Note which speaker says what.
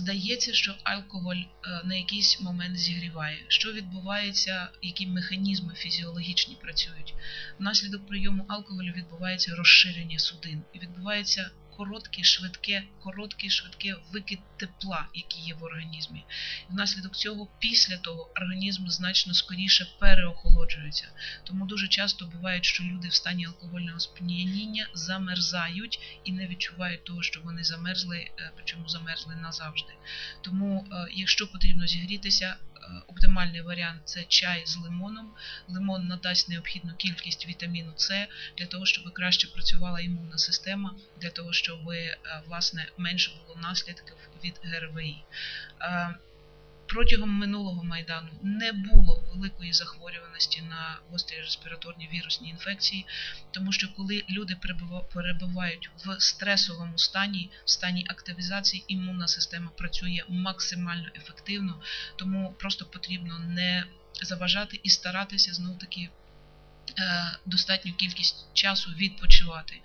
Speaker 1: Здається, що алкоголь е, на якийсь момент зігріває. Що відбувається, які механізми фізіологічні працюють? Внаслідок прийому алкоголю відбувається розширення судин і відбувається коротке, швидке, коротке, швидке викид тепла, який є в організмі. Внаслідок цього, після того, організм значно скоріше переохолоджується. Тому дуже часто буває, що люди в стані алкогольного сп'яніння замерзають і не відчувають того, що вони замерзли, е, причому замерзли назавжди. Тому, е, якщо потрібно зігрітися, оптимальний варіант це чай з лимоном. Лимон надасть необхідну кількість вітаміну С для того, щоб краще працювала імунна система, для того, щоб власне менше було наслідків від ГРВІ. Протягом минулого майдану не було великої захворюваності на гострі респіраторні вірусні інфекції, тому що коли люди перебувають в стресовому стані, в стані активізації, імунна система працює максимально ефективно, тому просто потрібно не заважати і старатися знов таки е, достатню кількість часу відпочивати.